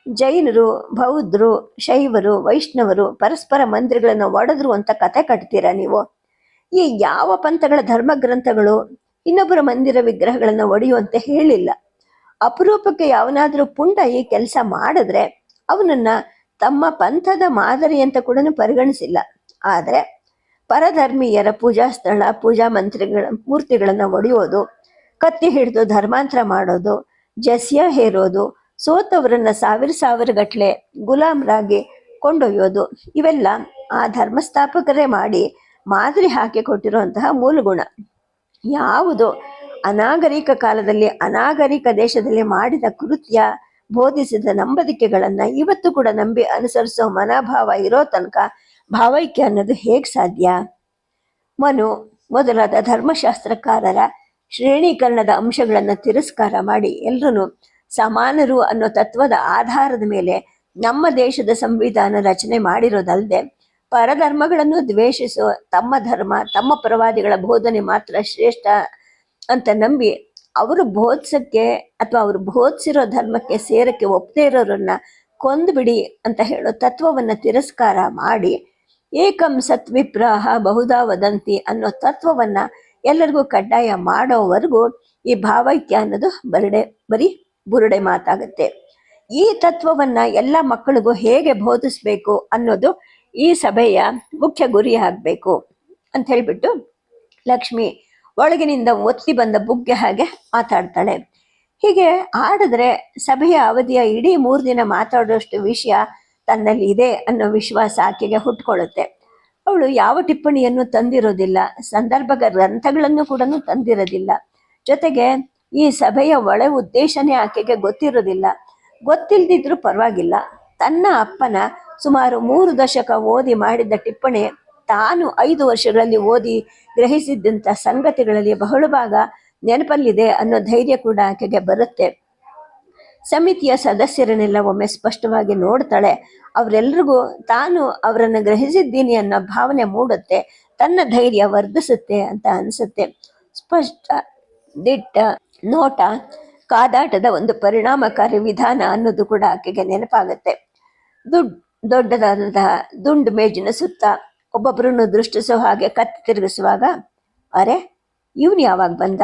ಜೈನರು, ಬೌದ್ಧರು, ಶೈವರು, ವೈಷ್ಣವರು, ಪರಸ್ಪರ ಮಂದಿರಗಳನ್ನು ಒಡೆದ್ರು ಅಂತ ಕತೆ ಕಟ್ತೀರಾ ನೀವು? ಈ ಯಾವ ಪಂಥಗಳ ಧರ್ಮ ಗ್ರಂಥಗಳು ಇನ್ನೊಬ್ಬರ ಮಂದಿರ ವಿಗ್ರಹಗಳನ್ನು ಒಡೆಯುವಂತೆ ಹೇಳಿಲ್ಲ. ಅಪರೂಪಕ್ಕೆ ಯಾವನಾದರೂ ಪುಂಡ ಈ ಕೆಲಸ ಮಾಡಿದ್ರೆ ಅವನನ್ನ ತಮ್ಮ ಪಂಥದ ಮಾದರಿ ಅಂತ ಕೂಡ ಪರಿಗಣಿಸಿಲ್ಲ. ಆದರೆ ಪರಧರ್ಮೀಯರ ಪೂಜಾ ಸ್ಥಳ, ಪೂಜಾ ಮಂತ್ರಿಗಳ ಮೂರ್ತಿಗಳನ್ನು ಒಡೆಯೋದು, ಕತ್ತಿ ಹಿಡಿದು ಧರ್ಮಾಂತರ ಮಾಡೋದು, ಜಸ್ಯ ಹೇರೋದು, ಸೋತವರನ್ನ ಸಾವಿರ ಸಾವಿರ ಗಟ್ಲೆ ಗುಲಾಮರಾಗಿ ಕೊಂಡೊಯ್ಯೋದು, ಇವೆಲ್ಲ ಆ ಧರ್ಮಸ್ಥಾಪಕರೇ ಮಾಡಿ ಮಾದರಿ ಹಾಕಿ ಕೊಟ್ಟಿರುವಂತಹ ಮೂಲಗುಣ. ಯಾವುದು ಅನಾಗರಿಕ ಕಾಲದಲ್ಲಿ, ಅನಾಗರಿಕ ದೇಶದಲ್ಲಿ ಮಾಡಿದ ಕೃತ್ಯ, ಬೋಧಿಸಿದ ನಂಬದಿಕೆಗಳನ್ನ ಇವತ್ತು ಕೂಡ ನಂಬಿ ಅನುಸರಿಸೋ ಮನೋಭಾವ ಇರೋ ತನಕ ಭಾವೈಕ್ಯ ಅನ್ನೋದು ಹೇಗೆ ಸಾಧ್ಯ? ಮನು, ಮೊದಲಾದ ಧರ್ಮಶಾಸ್ತ್ರಕಾರರ ಶ್ರೇಣೀಕರಣದ ಅಂಶಗಳನ್ನು ತಿರಸ್ಕಾರ ಮಾಡಿ ಎಲ್ಲರೂ ಸಮಾನರು ಅನ್ನೋ ತತ್ವದ ಆಧಾರದ ಮೇಲೆ ನಮ್ಮ ದೇಶದ ಸಂವಿಧಾನ ರಚನೆ ಮಾಡಿರೋದಲ್ಲದೆ ಪರಧರ್ಮಗಳನ್ನು ದ್ವೇಷಿಸೋ ತಮ್ಮ ಧರ್ಮ, ತಮ್ಮ ಪ್ರವಾದಿಗಳ ಬೋಧನೆ ಮಾತ್ರ ಶ್ರೇಷ್ಠ ಅಂತ ನಂಬಿ ಅವರು ಬೋಧಿಸಕ್ಕೆ ಅಥವಾ ಅವರು ಬೋಧಿಸಿರೋ ಧರ್ಮಕ್ಕೆ ಸೇರಕ್ಕೆ ಒಪ್ಪದೇ ಇರೋರನ್ನ ಕೊಂದ್ಬಿಡಿ ಅಂತ ಹೇಳೋ ತತ್ವವನ್ನು ತಿರಸ್ಕಾರ ಮಾಡಿ ಏಕಂ ಸತ್ವಿಪ್ರಾಹ ಬಹುಧಾ ವದಂತಿ ಅನ್ನೋ ತತ್ವವನ್ನ ಎಲ್ಲರಿಗೂ ಕಡ್ಡಾಯ ಮಾಡೋವರೆಗೂ ಈ ಭಾವೈಕ್ಯ ಅನ್ನೋದು ಬರಡೆ, ಬರೀ ಬುರುಡೆ ಮಾತಾಗುತ್ತೆ. ಈ ತತ್ವವನ್ನ ಎಲ್ಲ ಮಕ್ಕಳಿಗೂ ಹೇಗೆ ಬೋಧಿಸ್ಬೇಕು ಅನ್ನೋದು ಈ ಸಭೆಯ ಮುಖ್ಯ ಗುರಿ ಆಗ್ಬೇಕು ಅಂತ ಹೇಳ್ಬಿಟ್ಟು ಲಕ್ಷ್ಮಿ ಒಳಗಿನಿಂದ ಒತ್ತಿ ಬಂದ ಬುಗ್ಗೆ ಹಾಗೆ ಮಾತಾಡ್ತಾಳೆ. ಹೀಗೆ ಆಡಿದ್ರೆ ಸಭೆಯ ಅವಧಿಯ ಇಡೀ ಮೂರು ದಿನ ಮಾತಾಡೋಷ್ಟು ವಿಷಯ ತನ್ನಲ್ಲಿ ಇದೆ ಅನ್ನೋ ವಿಶ್ವಾಸ ಆಕೆಗೆ ಹುಟ್ಕೊಳ್ಳುತ್ತೆ. ಅವಳು ಯಾವ ಟಿಪ್ಪಣಿಯನ್ನು ತಂದಿರೋದಿಲ್ಲ ಸಂದರ್ಭ ಗ್ರಂಥಗಳನ್ನು ಕೂಡ ತಂದಿರೋದಿಲ್ಲ. ಜೊತೆಗೆ ಈ ಸಭೆಯ ಒಳ ಉದ್ದೇಶನೇ ಆಕೆಗೆ ಗೊತ್ತಿರೋದಿಲ್ಲ. ಗೊತ್ತಿಲ್ದಿದ್ರೂ ಪರವಾಗಿಲ್ಲ. ತನ್ನ ಅಪ್ಪನ ಸುಮಾರು ಮೂರು ದಶಕ ಓದಿ ಮಾಡಿದ ಟಿಪ್ಪಣಿ ತಾನು ಐದು ವರ್ಷಗಳಲ್ಲಿ ಓದಿ ಗ್ರಹಿಸಿದ್ದಂಥ ಸಂಗತಿಗಳಲ್ಲಿ ಬಹಳ ಭಾಗ ನೆನಪಲ್ಲಿದೆ ಅನ್ನೋ ಧೈರ್ಯ ಕೂಡ ಆಕೆಗೆ ಬರುತ್ತೆ. ಸಮಿತಿಯ ಸದಸ್ಯರನ್ನೆಲ್ಲ ಒಮ್ಮೆ ಸ್ಪಷ್ಟವಾಗಿ ನೋಡ್ತಾಳೆ. ಅವರೆಲ್ರಿಗೂ ತಾನು ಅವರನ್ನು ಗ್ರಹಿಸಿದ್ದೀನಿ ಅನ್ನೋ ಭಾವನೆ ಮೂಡುತ್ತೆ, ತನ್ನ ಧೈರ್ಯ ವರ್ಧಿಸುತ್ತೆ ಅಂತ ಅನಿಸುತ್ತೆ. ಸ್ಪಷ್ಟ ದಿಟ್ಟ ನೋಟ, ಕಾದಾಟದ ಒಂದು ಪರಿಣಾಮಕಾರಿ ವಿಧಾನ ಅನ್ನೋದು ಕೂಡ ಆಕೆಗೆ ನೆನಪಾಗುತ್ತೆ. ದುಡ್, ದೊಡ್ಡದಾದಂತಹ ದುಂಡು ಮೇಜಿನ ಸುತ್ತ ಒಬ್ಬೊಬ್ಬರನ್ನು ದೃಷ್ಟಿಸೋ ಹಾಗೆ ಕತ್ತಿ ತಿರುಗಿಸುವಾಗ, ಅರೆ, ಇವನು ಯಾವಾಗ ಬಂದ?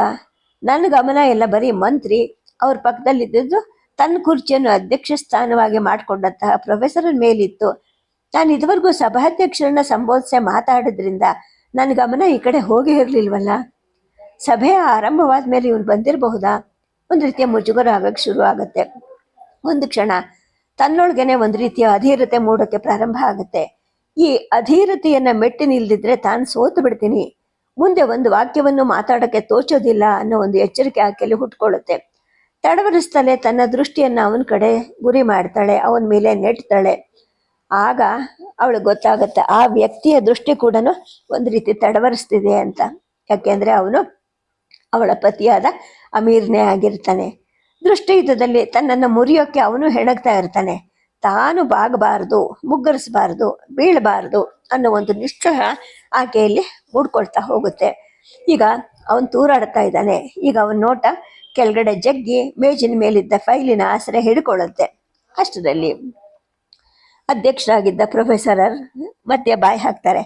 ನನ್ನ ಗಮನ ಎಲ್ಲ ಬರೀ ಮಂತ್ರಿ, ಅವ್ರ ಪಕ್ಕದಲ್ಲಿದ್ದು ತನ್ನ ಕುರ್ಚಿಯನ್ನು ಅಧ್ಯಕ್ಷ ಸ್ಥಾನವಾಗಿ ಮಾಡಿಕೊಂಡಂತಹ ಪ್ರೊಫೆಸರ್ ಮೇಲಿತ್ತು. ನಾನು ಇದುವರೆಗೂ ಸಭಾಧ್ಯಕ್ಷರನ್ನ ಸಂಬೋಧಿಸಿ ಮಾತಾಡೋದ್ರಿಂದ ನನ್ನ ಗಮನ ಈ ಕಡೆ ಹೋಗಿ ಇರಲಿಲ್ವಲ್ಲ? ಸಭೆ ಆರಂಭವಾದ ಮೇಲೆ ಇವನು ಬಂದಿರಬಹುದಾ? ಒಂದು ರೀತಿಯ ಮುಜುಗರ ಆಗಕ್ಕೆ ಶುರು ಆಗುತ್ತೆ. ಒಂದು ಕ್ಷಣ ತನ್ನೊಳಗೇನೆ ಒಂದು ರೀತಿಯ ಅಧೀರತೆ ಮೂಡೋಕ್ಕೆ ಪ್ರಾರಂಭ ಆಗುತ್ತೆ. ಈ ಅಧೀರತೆಯನ್ನ ಮೆಟ್ಟಿ ನಿಲ್ದಿದ್ರೆ ತಾನು ಸೋತು ಬಿಡ್ತೀನಿ. ಮುಂದೆ ಒಂದು ವಾಕ್ಯವನ್ನು ಮಾತಾಡಕ್ಕೆ ತೋಚೋದಿಲ್ಲ ಅನ್ನೋ ಒಂದು ಎಚ್ಚರಿಕೆ ಆಕೆಯಲ್ಲಿ ಹುಟ್ಕೊಳ್ಳುತ್ತೆ. ತಡವರಿಸ್ತಲೇ ತನ್ನ ದೃಷ್ಟಿಯನ್ನು ಅವನ ಕಡೆ ಗುರಿ ಮಾಡ್ತಾಳೆ, ಅವನ ಮೇಲೆ ನೆಟ್ತಾಳೆ. ಆಗ ಅವಳಿಗೆ ಗೊತ್ತಾಗುತ್ತೆ, ಆ ವ್ಯಕ್ತಿಯ ದೃಷ್ಟಿ ಕೂಡ ಒಂದು ರೀತಿ ತಡವರಿಸ್ತಿದೆ ಅಂತ. ಯಾಕೆಂದರೆ ಅವನು ಅವಳ ಪತಿಯಾದ ಅಮೀರ್ನೇ ಆಗಿರ್ತಾನೆ. ದೃಷ್ಟಿಯುದ್ಧದಲ್ಲಿ ತನ್ನನ್ನು ಮುರಿಯೋಕ್ಕೆ ಅವನು ಹೆಣಗ್ತಾ ಇರ್ತಾನೆ. ತಾನು ಬಾಗಬಾರ್ದು, ಮುಗ್ಗರಿಸಬಾರ್ದು, ಬೀಳಬಾರ್ದು ಅನ್ನೋ ಒಂದು ನಿಶ್ಚಯ ಆಕೆಯಲ್ಲಿ ಮೂಡ್ಕೊಳ್ತಾ ಹೋಗುತ್ತೆ. ಈಗ ಅವನು ತೂರಾಡ್ತಾ ಇದ್ದಾನೆ. ಈಗ ಅವನ ನೋಟ ಕೆಳಗಡೆ ಜಗ್ಗಿ ಮೇಜಿನ ಮೇಲಿದ್ದ ಫೈಲಿನ ಆಸರೆ ಹಿಡ್ಕೊಳ್ಳುತ್ತೆ. ಅಷ್ಟರಲ್ಲಿ ಅಧ್ಯಕ್ಷರಾಗಿದ್ದ ಪ್ರೊಫೆಸರ್ ಮತ್ತೆ ಬಾಯಿ ಹಾಕ್ತಾರೆ.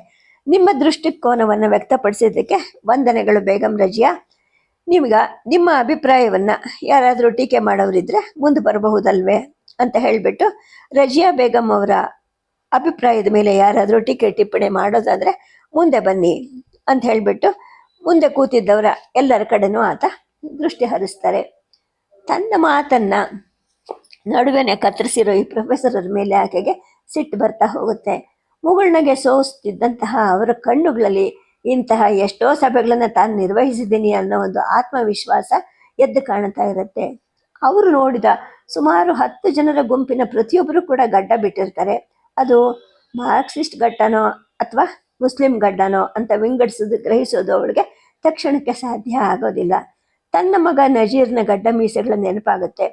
ನಿಮ್ಮ ದೃಷ್ಟಿಕೋನವನ್ನು ವ್ಯಕ್ತಪಡಿಸಿದ್ದಕ್ಕೆ ವಂದನೆಗಳು ಬೇಗಂ ರಜಿಯಾ. ನಿಮ್ಗ ನಿಮ್ಮ ಅಭಿಪ್ರಾಯವನ್ನ ಯಾರಾದರೂ ಟೀಕೆ ಮಾಡೋರಿದ್ರೆ ಮುಂದೆ ಬರಬಹುದಲ್ವೇ ಅಂತ ಹೇಳಿಬಿಟ್ಟು ರಜಿಯಾ ಬೇಗಂ ಅವರ ಅಭಿಪ್ರಾಯದ ಮೇಲೆ ಯಾರಾದರೂ ಟೀಕೆ ಟಿಪ್ಪಣಿ ಮಾಡೋದಾದರೆ ಮುಂದೆ ಬನ್ನಿ ಅಂತ ಹೇಳಿಬಿಟ್ಟು ಮುಂದೆ ಕೂತಿದ್ದವರ ಎಲ್ಲರ ಕಡೆನೂ ಆತ ದೃಷ್ಟಿ ಹರಿಸ್ತಾರೆ. ತನ್ನ ಮಾತನ್ನ ನಡುವೆನೆ ಕತ್ತರಿಸಿರೋ ಈ ಪ್ರೊಫೆಸರ್ ಮೇಲೆ ಆಕೆಗೆ ಸಿಟ್ಟು ಬರ್ತಾ ಹೋಗುತ್ತೆ. ಮುಗುಳ್ನಗೆ ಸೋಸ್ತಿದ್ದಂತಹ ಅವರ ಕಣ್ಣುಗಳಲ್ಲಿ ಇಂತಹ ಎಷ್ಟೋ ಸಭೆಗಳನ್ನು ತಾನು ನಿರ್ವಹಿಸಿದ್ದೀನಿ ಅನ್ನೋ ಒಂದು ಆತ್ಮವಿಶ್ವಾಸ ಎದ್ದು ಕಾಣ್ತಾ ಇರುತ್ತೆ. ಅವರು ನೋಡಿದ ಸುಮಾರು ಹತ್ತು ಜನರ ಗುಂಪಿನ ಪ್ರತಿಯೊಬ್ಬರು ಕೂಡ ಗಡ್ಡ ಬಿಟ್ಟಿರ್ತಾರೆ. ಅದು ಮಾರ್ಕ್ಸಿಸ್ಟ್ ಗಡ್ಡನೋ ಅಥವಾ ಮುಸ್ಲಿಂ ಗಡ್ಡನೋ ಅಂತ ವಿಂಗಡಿಸೋದು, ಗ್ರಹಿಸೋದು ಅವಳಿಗೆ ತಕ್ಷಣಕ್ಕೆ ಸಾಧ್ಯ ಆಗೋದಿಲ್ಲ. ತನ್ನ ಮಗ ನಜೀರ್ನ ಗಡ್ಡ ಮೀಸೆಗಳ ನೆನಪಾಗುತ್ತೆ.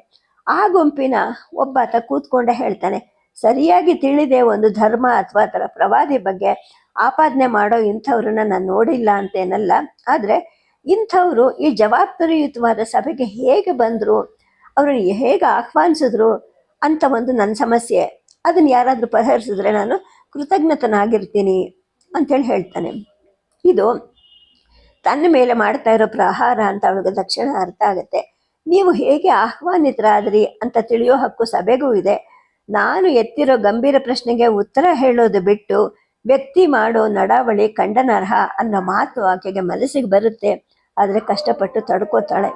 ಆ ಗುಂಪಿನ ಒಬ್ಬಾತ ಕೂತ್ಕೊಂಡೆ ಹೇಳ್ತಾನೆ, ಸರಿಯಾಗಿ ತಿಳಿದೆ ಒಂದು ಧರ್ಮ ಅಥವಾ ಅದರ ಪ್ರವಾದಿ ಬಗ್ಗೆ ಆಪಾದನೆ ಮಾಡೋ ಇಂಥವ್ರನ್ನ ನಾನು ನೋಡಿಲ್ಲ ಅಂತೇನಲ್ಲ. ಆದರೆ ಇಂಥವ್ರು ಈ ಜವಾಬ್ದಾರಿಯುತವಾದ ಸಭೆಗೆ ಹೇಗೆ ಬಂದರು, ಅವ್ರನ್ನ ಹೇಗೆ ಆಹ್ವಾನಿಸಿದ್ರು ಅಂತ ಒಂದು ನನ್ನ ಸಮಸ್ಯೆ. ಅದನ್ನ ಯಾರಾದರೂ ಪರಿಹರಿಸಿದ್ರೆ ನಾನು ಕೃತಜ್ಞತನಾಗಿರ್ತೀನಿ ಅಂತೇಳಿ ಹೇಳ್ತಾನೆ. ಇದು ತನ್ನ ಮೇಲೆ ಮಾಡ್ತಾ ಇರೋ ಪ್ರಹಾರ ಅಂತ ಅವಳಿಗೆ ತಕ್ಷಣ ಅರ್ಥ ಆಗುತ್ತೆ. ನೀವು ಹೇಗೆ ಆಹ್ವಾನಿತರಾದ್ರಿ ಅಂತ ತಿಳಿಯೋ ಹಕ್ಕು ಸಭೆಗೂ ಇದೆ. ನಾನು ಎತ್ತಿರೋ ಗಂಭೀರ ಪ್ರಶ್ನೆಗೆ ಉತ್ತರ ಹೇಳೋದು ಬಿಟ್ಟು ವ್ಯಕ್ತಿ ಮಾಡೋ ನಡಾವಳಿ ಖಂಡನಾರ್ಹ ಅನ್ನೋ ಮಾತು ಆಕೆಗೆ ಮನಸ್ಸಿಗೆ ಬರುತ್ತೆ. ಆದರೆ ಕಷ್ಟಪಟ್ಟು ತಡ್ಕೋತಾಳೆ.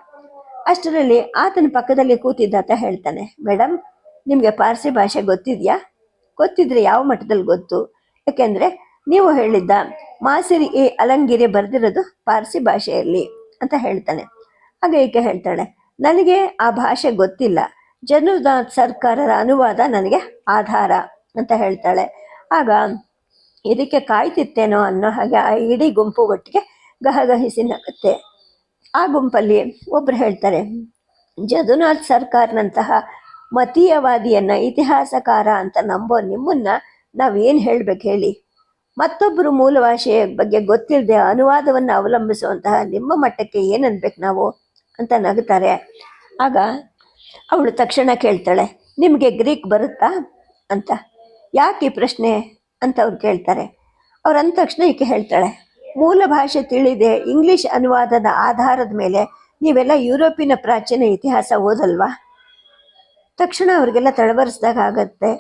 ಅಷ್ಟರಲ್ಲಿ ಆತನ ಪಕ್ಕದಲ್ಲಿ ಕೂತಿದ್ದಾತ ಹೇಳ್ತಾನೆ ಮೇಡಮ್ ನಿಮಗೆ ಪಾರ್ಸಿ ಭಾಷೆ ಗೊತ್ತಿದೆಯಾ? ಗೊತ್ತಿದ್ರೆ ಯಾವ ಮಟ್ಟದಲ್ಲಿ ಗೊತ್ತು? ಯಾಕೆಂದ್ರೆ ನೀವು ಹೇಳಿದ್ದ ಮಾಸಿರಿ ಈ ಅಲಂಗಿರಿ ಬರೆದಿರೋದು ಪಾರ್ಸಿ ಭಾಷೆಯಲ್ಲಿ ಅಂತ ಹೇಳ್ತಾನೆ. ಆಗ ಈಕೆ ಹೇಳ್ತಾಳೆ, ನನಗೆ ಆ ಭಾಷೆ ಗೊತ್ತಿಲ್ಲ. ಜನುದಾತ್ ಸರ್ಕಾರರ ಅನುವಾದ ನನಗೆ ಆಧಾರ ಅಂತ ಹೇಳ್ತಾಳೆ. ಆಗ ಇದಕ್ಕೆ ಕಾಯ್ತಿತ್ತೇನೋ ಅನ್ನೋ ಹಾಗೆ ಆ ಇಡೀ ಗುಂಪು ಒಟ್ಟಿಗೆ ಗಹಗಹಿಸಿ ನಗುತ್ತೆ. ಆ ಗುಂಪಲ್ಲಿ ಒಬ್ರು ಹೇಳ್ತಾರೆ ಜದುನಾಥ್ ಸರ್ಕಾರ್ನಂತಹ ಮತೀಯವಾದಿಯನ್ನ ಇತಿಹಾಸಕಾರ ಅಂತ ನಂಬೋ ನಿಮ್ಮನ್ನ ನಾವೇನು ಹೇಳ್ಬೇಕು ಹೇಳಿ? ಮತ್ತೊಬ್ಬರು ಮೂಲ ಭಾಷೆಯ ಬಗ್ಗೆ ಗೊತ್ತಿಲ್ಲದೆ ಅನುವಾದವನ್ನು ಅವಲಂಬಿಸುವಂತಹ ನಿಮ್ಮ ಮಟ್ಟಕ್ಕೆ ಏನನ್ಬೇಕು ನಾವು ಅಂತ ನಗುತ್ತಾರೆ. ಆಗ ಅವಳು ತಕ್ಷಣ ಕೇಳ್ತಾಳೆ, ನಿಮಗೆ ಗ್ರೀಕ್ ಬರುತ್ತಾ? ಅಂತ. ಯಾಕೆ ಪ್ರಶ್ನೆ? ಅಂತ ಅವ್ರು ಕೇಳ್ತಾರೆ. ಅವ್ರು ಅಂದ ತಕ್ಷಣ ಈಕೆ ಹೇಳ್ತಾಳೆ ಮೂಲ ಭಾಷೆ ತಿಳಿದೆ, ಇಂಗ್ಲಿಷ್ ಅನುವಾದದ ಆಧಾರದ ಮೇಲೆ ನೀವೆಲ್ಲ ಯುರೋಪಿನ ಪ್ರಾಚೀನ ಇತಿಹಾಸ ಓದಲ್ವಾ? ತಕ್ಷಣ ಅವ್ರಿಗೆಲ್ಲ ತಳವರಿಸ್ದಾಗ ಆಗತ್ತೆ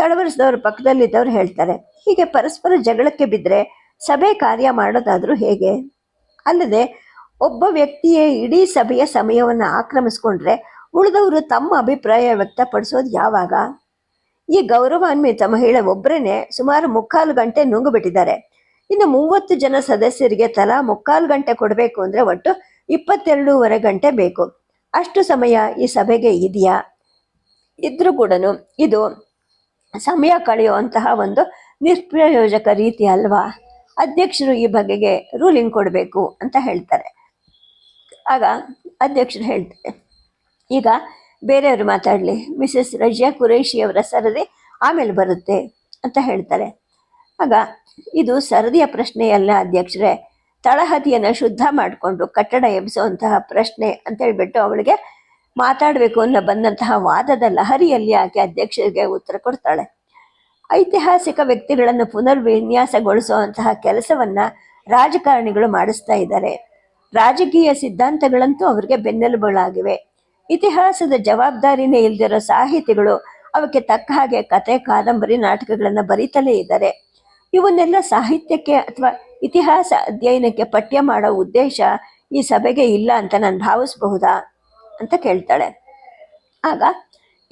ತಡವರಿಸಿದವ್ರ ಪಕ್ಕದಲ್ಲಿದ್ದವರು ಹೇಳ್ತಾರೆ, ಹೀಗೆ ಪರಸ್ಪರ ಜಗಳಕ್ಕೆ ಬಿದ್ದರೆ ಸಭೆ ಕಾರ್ಯ ಮಾಡೋದಾದರೂ ಹೇಗೆ? ಅಲ್ಲದೆ, ಒಬ್ಬ ವ್ಯಕ್ತಿಯೇ ಇಡೀ ಸಭೆಯ ಸಮಯವನ್ನು ಆಕ್ರಮಿಸ್ಕೊಂಡ್ರೆ ಉಳಿದವರು ತಮ್ಮ ಅಭಿಪ್ರಾಯ ವ್ಯಕ್ತಪಡಿಸೋದು ಯಾವಾಗ? ಈ ಗೌರವಾನ್ವಿತ ಮಹಿಳೆ ಒಬ್ಬರೇ ಸುಮಾರು ಮುಕ್ಕಾಲು ಗಂಟೆ ನುಂಗುಬಿಟ್ಟಿದ್ದಾರೆ. ಇನ್ನು ಮೂವತ್ತು ಜನ ಸದಸ್ಯರಿಗೆ ತಲಾ ಮುಕ್ಕಾಲು ಗಂಟೆ ಕೊಡಬೇಕು ಅಂದರೆ ಒಟ್ಟು ಇಪ್ಪತ್ತೆರಡೂವರೆ ಗಂಟೆ ಬೇಕು. ಅಷ್ಟು ಸಮಯ ಈ ಸಭೆಗೆ ಇದೆಯಾ? ಇದ್ರೂ ಕೂಡ ಇದು ಸಮಯ ಕಳೆಯುವಂತಹ ಒಂದು ನಿಷ್ಪ್ರಯೋಜಕ ರೀತಿ ಅಲ್ವಾ? ಅಧ್ಯಕ್ಷರು ಈ ಬಗೆಗೆ ರೂಲಿಂಗ್ ಕೊಡಬೇಕು ಅಂತ ಹೇಳ್ತಾರೆ. ಆಗ ಅಧ್ಯಕ್ಷರು ಹೇಳ್ತಾರೆ, ಈಗ ಬೇರೆಯವರು ಮಾತಾಡಲಿ ಮಿಸಸ್ ರಜಿಯಾ ಕುರೇಶಿಯವರ ಸರದಿ ಆಮೇಲೆ ಬರುತ್ತೆ ಅಂತ ಹೇಳ್ತಾರೆ. ಆಗ ಇದು ಸರದಿಯ ಪ್ರಶ್ನೆಯಲ್ಲ ಅಧ್ಯಕ್ಷರೇ, ತಳಹದಿಯನ್ನು ಶುದ್ಧ ಮಾಡಿಕೊಂಡು ಕಟ್ಟಡ ಎಬ್ಬಿಸುವಂತಹ ಪ್ರಶ್ನೆ ಅಂತ ಹೇಳಿಬಿಟ್ಟು ಅವಳಿಗೆ ಮಾತಾಡಬೇಕು ಅನ್ನೋ ಬಂದಂತಹ ವಾದದ ಲಹರಿಯಲ್ಲಿ ಆಕೆ ಅಧ್ಯಕ್ಷರಿಗೆ ಉತ್ತರ ಕೊಡ್ತಾಳೆ. ಐತಿಹಾಸಿಕ ವ್ಯಕ್ತಿಗಳನ್ನು ಪುನರ್ವಿನ್ಯಾಸಗೊಳಿಸುವಂತಹ ಕೆಲಸವನ್ನ ರಾಜಕಾರಣಿಗಳು ಮಾಡಿಸ್ತಾ ಇದ್ದಾರೆ. ರಾಜಕೀಯ ಸಿದ್ಧಾಂತಗಳಂತೂ ಅವರಿಗೆ ಬೆನ್ನೆಲುಬುಗಳಾಗಿವೆ. ಇತಿಹಾಸದ ಜವಾಬ್ದಾರಿನೇ ಇಲ್ದಿರೋ ಸಾಹಿತಿಗಳು ಅವಕ್ಕೆ ತಕ್ಕ ಹಾಗೆ ಕತೆ ಕಾದಂಬರಿ, ನಾಟಕಗಳನ್ನು ಬರೀತಲೇ ಇದ್ದಾರೆ. ಇವನ್ನೆಲ್ಲ ಸಾಹಿತ್ಯಕ್ಕೆ ಅಥವಾ ಇತಿಹಾಸ ಅಧ್ಯಯನಕ್ಕೆ ಪಠ್ಯ ಮಾಡೋ ಉದ್ದೇಶ ಈ ಸಭೆಗೆ ಇಲ್ಲ ಅಂತ ನಾನು ಭಾವಿಸಬಹುದಾ? ಅಂತ ಕೇಳ್ತಾಳೆ. ಆಗ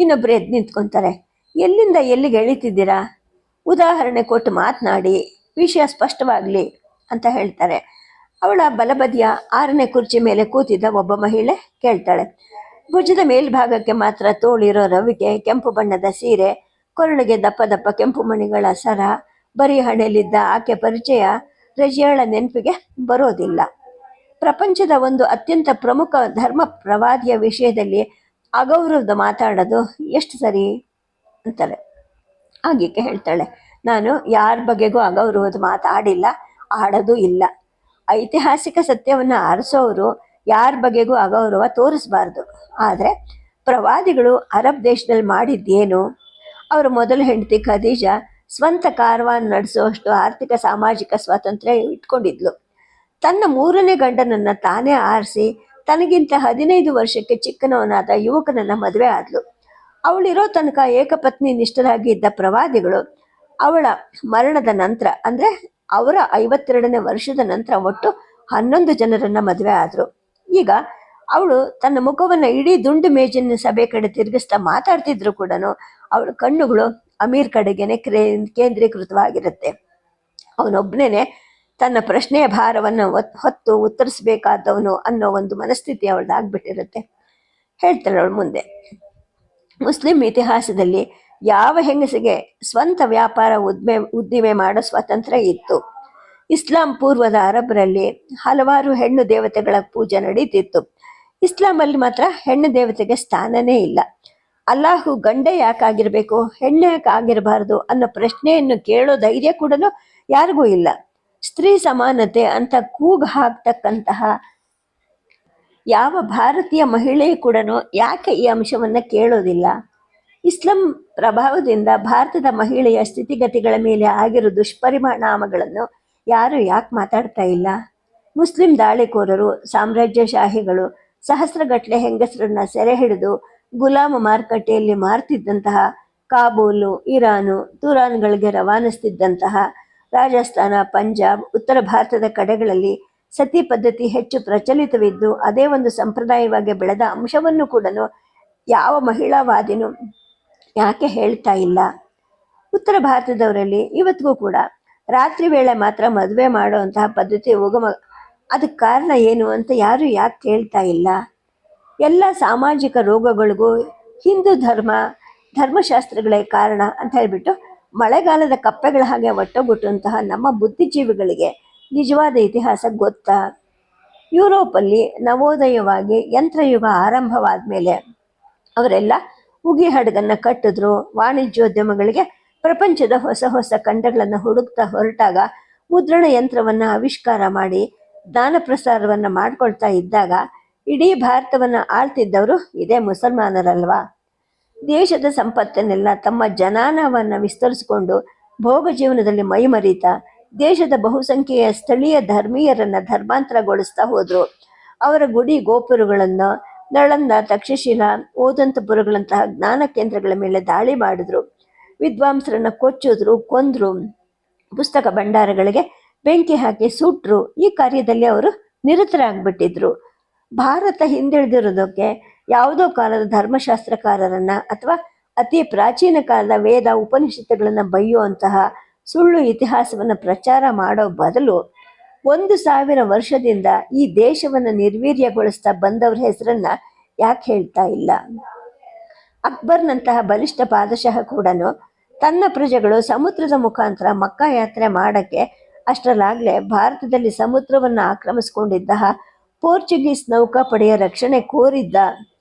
ಇನ್ನೊಬ್ರು ಎದ್ದು ನಿಂತ್ಕೊಂತಾರೆ. ಎಲ್ಲಿಂದ ಎಲ್ಲಿಗೆ ಎಳಿತಿದ್ದೀರಾ? ಉದಾಹರಣೆ ಕೊಟ್ಟು ಮಾತನಾಡಿ, ವಿಷಯ ಸ್ಪಷ್ಟವಾಗಲಿ ಅಂತ ಹೇಳ್ತಾರೆ. ಅವಳ ಬಲಬದಿಯ ಆರನೇ ಕುರ್ಚಿ ಮೇಲೆ ಕೂತಿದ್ದ ಒಬ್ಬ ಮಹಿಳೆ ಕೇಳ್ತಾಳೆ. ಭುಜದ ಮೇಲ್ಭಾಗಕ್ಕೆ ಮಾತ್ರ ತೋಳಿರೋ ರವಿಗೆ ಕೆಂಪು ಬಣ್ಣದ ಸೀರೆ, ಕೊರಳಿಗೆ ದಪ್ಪ ದಪ್ಪ ಕೆಂಪು ಮಣಿಗಳ ಸರ, ಬರೀ ಹಣೆಯಲ್ಲಿದ್ದ ಆಕೆ ಪರಿಚಯ ರಜಿಯಾಳ ನೆನಪಿಗೆ ಬರೋದಿಲ್ಲ. ಪ್ರಪಂಚದ ಒಂದು ಅತ್ಯಂತ ಪ್ರಮುಖ ಧರ್ಮ ಪ್ರವಾದಿಯ ವಿಷಯದಲ್ಲಿ ಅಗೌರವದ ಮಾತಾಡೋದು ಎಷ್ಟು ಸರಿ ಅಂತಾರೆ. ಆಗೀಕೆ ಹೇಳ್ತಾಳೆ, ನಾನು ಯಾರ ಬಗೆಗೂ ಅಗೌರವದ ಮಾತಾಡಿಲ್ಲ, ಆಡೋದು ಇಲ್ಲ. ಐತಿಹಾಸಿಕ ಸತ್ಯವನ್ನು ಆರಿಸೋರು ಯಾರ ಬಗೆಗೂ ಅಗೌರವ ತೋರಿಸಬಾರ್ದು. ಆದರೆ ಪ್ರವಾದಿಗಳು ಅರಬ್ ದೇಶದಲ್ಲಿ ಮಾಡಿದ್ದೇನು? ಅವರ ಮೊದಲ ಹೆಂಡತಿ ಖದೀಜಾ ಸ್ವಂತ ಕಾರ್ವಾನ್ ನಡೆಸುವಷ್ಟು ಆರ್ಥಿಕ, ಸಾಮಾಜಿಕ ಸ್ವಾತಂತ್ರ್ಯ ಇಟ್ಕೊಂಡಿದ್ಲು. ತನ್ನ ಮೂರನೇ ಗಂಡನನ್ನ ತಾನೇ ಆರಿಸಿ ತನಗಿಂತ ಹದಿನೈದು ವರ್ಷಕ್ಕೆ ಚಿಕ್ಕನವನಾದ ಯುವಕನನ್ನ ಮದುವೆ ಆದ್ಲು. ಅವಳಿರೋ ತನಕ ಏಕಪತ್ನಿ ನಿಷ್ಠರಾಗಿ ಇದ್ದ ಪ್ರವಾದಿಗಳು ಅವಳ ಮರಣದ ನಂತರ, ಅಂದ್ರೆ ಅವರ ಐವತ್ತೆರಡನೇ ವರ್ಷದ ನಂತರ ಒಟ್ಟು ಹನ್ನೊಂದು ಜನರನ್ನ ಮದುವೆ ಆದ್ರು. ಈಗ ಅವಳು ತನ್ನ ಮುಖವನ್ನ ಇಡೀ ದುಂಡು ಮೇಜಿನ ಸಭೆ ಕಡೆ ತಿರುಗಿಸ್ತಾ ಮಾತಾಡ್ತಿದ್ರು ಕೂಡ ಅವಳ ಕಣ್ಣುಗಳು ಅಮೀರ್ ಕಡೆಗೇನೆ ಕ್ರೇ, ಕೇಂದ್ರೀಕೃತವಾಗಿರುತ್ತೆ. ಅವನೊಬ್ಬನೇ ತನ್ನ ಪ್ರಶ್ನೆಯ ಭಾರವನ್ನು ಹೊತ್ತು ಉತ್ತರಿಸಬೇಕಾದವನು ಅನ್ನೋ ಒಂದು ಮನಸ್ಥಿತಿ ಅವಳದಾಗ್ಬಿಟ್ಟಿರುತ್ತೆ ಹೇಳ್ತಾಳೆ ಅವಳು ಮುಂದೆ. ಮುಸ್ಲಿಂ ಇತಿಹಾಸದಲ್ಲಿ ಯಾವ ಹೆಂಗಸಿಗೆ ಸ್ವಂತ ವ್ಯಾಪಾರ ಉದ್ಮೆ, ಉದ್ದಿಮೆ ಮಾಡೋ ಸ್ವಾತಂತ್ರ್ಯ ಇತ್ತು? ಇಸ್ಲಾಂ ಪೂರ್ವದ ಅರಬ್ರಲ್ಲಿ ಹಲವಾರು ಹೆಣ್ಣು ದೇವತೆಗಳ ಪೂಜೆ ನಡೀತಿತ್ತು. ಇಸ್ಲಾಮಲ್ಲಿ ಮಾತ್ರ ಹೆಣ್ಣು ದೇವತೆಗೆ ಸ್ಥಾನನೇ ಇಲ್ಲ. ಅಲ್ಲಾಹು ಗಂಡ ಯಾಕಾಗಿರ್ಬೇಕು, ಹೆಣ್ಣು ಯಾಕೆ ಆಗಿರಬಾರ್ದು ಅನ್ನೋ ಪ್ರಶ್ನೆಯನ್ನು ಕೇಳೋ ಧೈರ್ಯ ಕೂಡ ಯಾರಿಗೂ ಇಲ್ಲ. ಸ್ತ್ರೀ ಸಮಾನತೆ ಅಂತ ಕೂಗು ಹಾಕ್ತಕ್ಕಂತಹ ಯಾವ ಭಾರತೀಯ ಮಹಿಳೆ ಕೂಡ ಯಾಕೆ ಈ ಅಂಶವನ್ನ ಕೇಳೋದಿಲ್ಲ? ಇಸ್ಲಾಂ ಪ್ರಭಾವದಿಂದ ಭಾರತದ ಮಹಿಳೆಯ ಸ್ಥಿತಿಗತಿಗಳ ಮೇಲೆ ಆಗಿರೋ ದುಷ್ಪರಿಣಾಮಗಳನ್ನು ಯಾರು ಯಾಕೆ ಮಾತಾಡ್ತಾ ಇಲ್ಲ? ಮುಸ್ಲಿಂ ದಾಳಿಕೋರರು, ಸಾಮ್ರಾಜ್ಯಶಾಹಿಗಳು ಸಹಸ್ರಗಟ್ಟಲೆ ಹೆಂಗಸರನ್ನ ಸೆರೆ ಹಿಡಿದು ಗುಲಾಮ ಮಾರುಕಟ್ಟೆಯಲ್ಲಿ ಮಾರ್ತಿದ್ದಂತಹ ಕಾಬೂಲು, ಇರಾನು, ತುರಾನ್ಗಳಿಗೆ ರವಾನಿಸ್ತಿದ್ದಂತಹ ರಾಜಸ್ಥಾನ, ಪಂಜಾಬ್, ಉತ್ತರ ಭಾರತದ ಕಡೆಗಳಲ್ಲಿ ಸತಿ ಪದ್ಧತಿ ಹೆಚ್ಚು ಪ್ರಚಲಿತವಿದ್ದು, ಅದೇ ಒಂದು ಸಂಪ್ರದಾಯವಾಗಿ ಬೆಳೆದ ಅಂಶವನ್ನು ಕೂಡ ಯಾವ ಮಹಿಳಾವಾದಿನೂ ಯಾಕೆ ಹೇಳ್ತಾ ಇಲ್ಲ. ಉತ್ತರ ಭಾರತದವರಲ್ಲಿ ಇವತ್ತಿಗೂ ಕೂಡ ರಾತ್ರಿ ವೇಳೆ ಮಾತ್ರ ಮದುವೆ ಮಾಡುವಂತಹ ಪದ್ಧತಿ ಉಗಮ, ಅದಕ್ಕೆ ಕಾರಣ ಏನು ಅಂತ ಯಾರು ಯಾಕೆ ಕೇಳ್ತಾ ಇಲ್ಲ. ಎಲ್ಲ ಸಾಮಾಜಿಕ ರೋಗಗಳಿಗೂ ಹಿಂದೂ ಧರ್ಮ, ಧರ್ಮಶಾಸ್ತ್ರಗಳೇ ಕಾರಣ ಅಂತ ಹೇಳ್ಬಿಟ್ಟು ಮಳೆಗಾಲದ ಕಪ್ಪೆಗಳ ಹಾಗೆ ಒಟ್ಟೊಗುಟ್ಟಂತಹ ನಮ್ಮ ಬುದ್ಧಿಜೀವಿಗಳಿಗೆ ನಿಜವಾದ ಇತಿಹಾಸ ಗೊತ್ತಾ? ಯುರೋಪಲ್ಲಿ ನವೋದಯವಾಗಿ ಯಂತ್ರಯುಗ ಆರಂಭವಾದ ಮೇಲೆ ಅವರೆಲ್ಲ ಉಗಿ ಹಡಗನ್ನು ಕಟ್ಟಿದ್ರು. ವಾಣಿಜ್ಯೋದ್ಯಮಗಳಿಗೆ ಪ್ರಪಂಚದ ಹೊಸ ಹೊಸ ಖಂಡಗಳನ್ನು ಹುಡುಕ್ತಾ ಹೊರಟಾಗ ಮುದ್ರಣ ಯಂತ್ರವನ್ನು ಆವಿಷ್ಕಾರ ಮಾಡಿ ದಾನ ಪ್ರಸಾರವನ್ನು ಮಾಡಿಕೊಳ್ತಾ ಇದ್ದಾಗ ಇಡೀ ಭಾರತವನ್ನು ಆಳ್ತಿದ್ದವರು ಇದೇ ಮುಸಲ್ಮಾನರಲ್ವಾ? ದೇಶದ ಸಂಪತ್ತನ್ನೆಲ್ಲ ತಮ್ಮ ಜನಾನವನ್ನು ವಿಸ್ತರಿಸಿಕೊಂಡು ಭೋಗ ಜೀವನದಲ್ಲಿ ಮೈಮರೀತಾ ದೇಶದ ಬಹುಸಂಖ್ಯೆಯ ಸ್ಥಳೀಯ ಧರ್ಮೀಯರನ್ನು ಧರ್ಮಾಂತರಗೊಳಿಸ್ತಾ ಹೋದ್ರು. ಅವರ ಗುಡಿ ಗೋಪುರಗಳನ್ನು ನಳಂದ ತಕ್ಷಶಿಲಾ, ಓದಂತಪುರಗಳಂತಹ ಜ್ಞಾನ ಕೇಂದ್ರಗಳ ಮೇಲೆ ದಾಳಿ ಮಾಡಿದ್ರು. ವಿದ್ವಾಂಸರನ್ನ ಕೊಚ್ಚಿದ್ರು, ಕೊಂದ್ರು, ಪುಸ್ತಕ ಭಂಡಾರಗಳಿಗೆ ಬೆಂಕಿ ಹಾಕಿ ಸುಟ್ರು. ಈ ಕಾರ್ಯದಲ್ಲಿ ಅವರು ನಿರತರಾಗ್ಬಿಟ್ಟಿದ್ರು. ಭಾರತ ಹಿಂದುಳಿದಿರೋದಕ್ಕೆ ಯಾವುದೋ ಕಾಲದ ಧರ್ಮಶಾಸ್ತ್ರಕಾರರನ್ನ ಅಥವಾ ಅತಿ ಪ್ರಾಚೀನ ಕಾಲದ ವೇದ ಉಪನಿಷತ್ತುಗಳನ್ನ ಬೈಯುವಂತಹ ಸುಳ್ಳು ಇತಿಹಾಸವನ್ನು ಪ್ರಚಾರ ಮಾಡೋ ಬದಲು ಒಂದು ಸಾವಿರ ವರ್ಷದಿಂದ ಈ ದೇಶವನ್ನು ನಿರ್ವೀರ್ಯಗೊಳಿಸ್ತಾ ಬಂದವರ ಹೆಸರನ್ನ ಯಾಕೆ ಹೇಳ್ತಾ ಇಲ್ಲ? ಅಕ್ಬರ್ನಂತಹ ಬಲಿಷ್ಠ ಪಾದಶಃ ಕೂಡ ತನ್ನ ಪ್ರಜೆಗಳು ಸಮುದ್ರದ ಮುಖಾಂತರ ಮಕ್ಕಾ ಯಾತ್ರೆ ಮಾಡಕ್ಕೆ ಅಷ್ಟರಲ್ಲಾಗಲೇ ಭಾರತದಲ್ಲಿ ಸಮುದ್ರವನ್ನು ಆಕ್ರಮಿಸಿಕೊಂಡಿದ್ದ ಪೋರ್ಚುಗೀಸ್ ನೌಕಾಪಡೆಯ ರಕ್ಷಣೆ ಕೋರಿದ್ದ.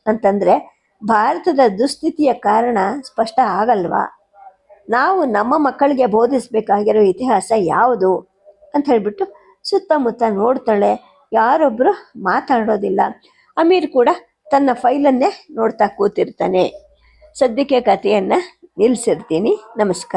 ಅಂತಂದ್ರೆ ಭಾರತದ ದುಸ್ಥಿತಿಯ ಕಾರಣ ಸ್ಪಷ್ಟ ಆಗಲ್ವಾ? ನಾವು ನಮ್ಮ ಮಕ್ಕಳಿಗೆ ಬೋಧಿಸಬೇಕಾಗಿರೋ ಇತಿಹಾಸ ಯಾವುದು? ಅಂತ ಹೇಳ್ಬಿಟ್ಟು ಸುತ್ತಮುತ್ತ ನೋಡ್ತಾಳೆ. ಯಾರೊಬ್ಬರು ಮಾತಾಡೋದಿಲ್ಲ. ಅಮೀರ್ ಕೂಡ ತನ್ನ ಫೈಲನ್ನೇ ನೋಡ್ತಾ ಕೂತಿರ್ತಾನೆ. ಸದ್ಯಕ್ಕೆ ಕಥೆಯನ್ನು ನಿಲ್ಲಿಸಿರ್ತೀನಿ ನಮಸ್ಕಾರ.